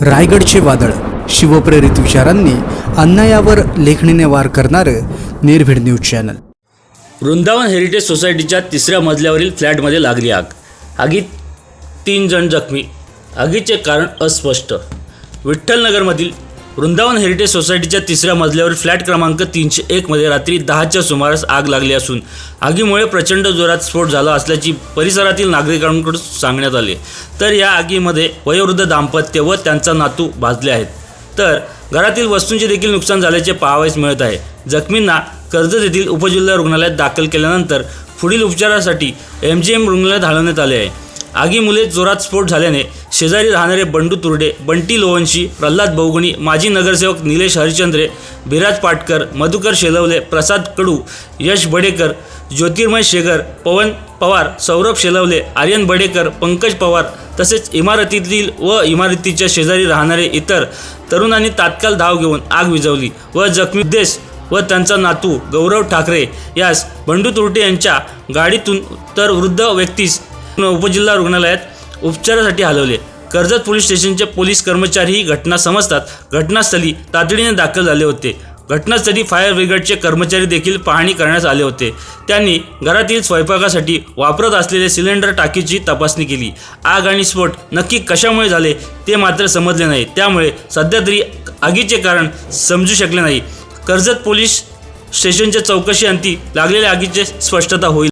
रायगडचे वादळ. शिवप्रेरित विचारांनी अन्यायावर लेखणीने वार करणारं निर्भीड न्यूज चॅनल. वृंदावन हेरिटेज सोसायटीच्या तिसऱ्या मजल्यावरील फ्लॅटमध्ये लागली आग. आगीत तीन जण जखमी. आगीचे कारण अस्पष्ट. विठ्ठलनगरमधील वृंदावन हेरिटेज सोसायटीच्या तिसऱ्या मजल्यावर फ्लॅट क्रमांक तीनशे एकमध्ये रात्री दहाच्या सुमारास आग लागली असून आगीमुळे प्रचंड जोरात स्फोट झाला असल्याची परिसरातील नागरिकांकडून सांगण्यात आले. तर या आगीमध्ये वयोवृद्ध दाम्पत्य व त्यांचा नातू भाजले आहेत. तर घरातील वस्तूंचे देखील नुकसान झाल्याचे पाहावयास मिळत आहे. जखमींना कर्जत येथील उपजिल्हा रुग्णालयात दाखल केल्यानंतर पुढील उपचारासाठी एम जी एम रुग्णालयात हलवण्यात आले आहे. आगीमुळे जोरात स्फोट झाल्याने शेजारी राहणारे बंडू तुरडे बंटी लोवंशी प्रल्हाद बहुगुणी माजी नगरसेवक निलेश हरिचंद्रे बिराज पाटकर मधुकर शेलवले प्रसाद कडू यश बडेकर ज्योतिर्मय शेगर पवन पवार सौरभ शेलवले आर्यन बडेकर पंकज पवार तसेच इमारतीतील व इमारतीच्या शेजारी राहणारे इतर तरुणांनी तात्काळ धाव घेऊन आग विझवली व जखमी देश व त्यांचा नातू गौरव ठाकरे यास बंडू तुरटे यांच्या गाडीतून तर वृद्ध व्यक्तीस उपजिल्हा रुग्णालयात उपचारासाठी हलवले. कर्जत पोलीस स्टेशनचे पोलीस कर्मचारीही घटना समजतात. घटनास्थळी तातडीने दाखल झाले होते. घटनास्थळी फायर ब्रिगेडचे कर्मचारी देखील पाहणी करण्यास आले होते. त्यांनी घरातील स्वयंपाकासाठी वापरत असलेले सिलेंडर टाकीची तपासणी केली. आग आणि स्फोट नक्की कशामुळे झाले ते मात्र समजले नाही. त्यामुळे सध्या तरी आगीचे कारण समजू शकले नाही. कर्जत पोलीस स्टेशनच्या चौकशी अंती लागलेल्या आगीचे स्पष्टता होईल.